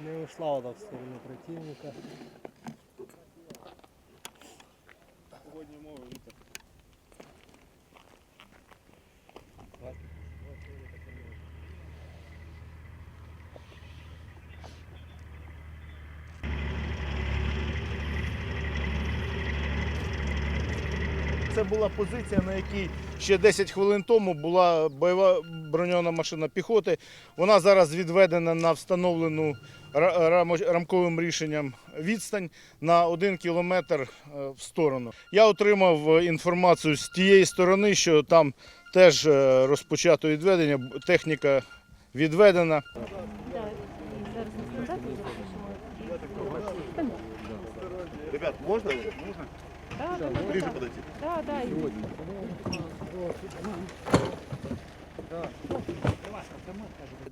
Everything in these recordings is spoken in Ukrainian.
Не ушла вода в сторону противника. Це була позиція, на якій ще 10 хвилин тому була бойова броньована машина піхоти. Вона зараз відведена на встановлену рамковим рішенням відстань на один кілометр е, в сторону. Я отримав е, інформацію з тієї сторони, що там теж е, розпочато відведення, техніка відведена. Ребят, можно? Можно? Да, да, да, Ближе да. подойти. Да, да, і-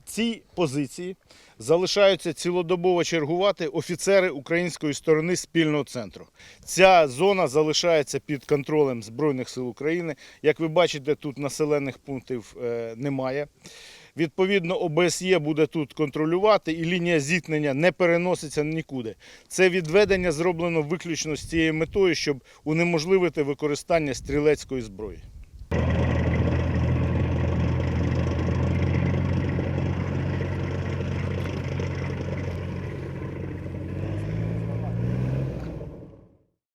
Ці позиції залишаються цілодобово чергувати офіцери української сторони спільного центру. Ця зона залишається під контролем Збройних сил України. Як ви бачите, тут населених пунктів е, немає. Відповідно, ОБСЄ буде тут контролювати, і лінія зіткнення не переноситься нікуди. Це відведення зроблено виключно з цією метою, щоб унеможливити використання стрілецької зброї.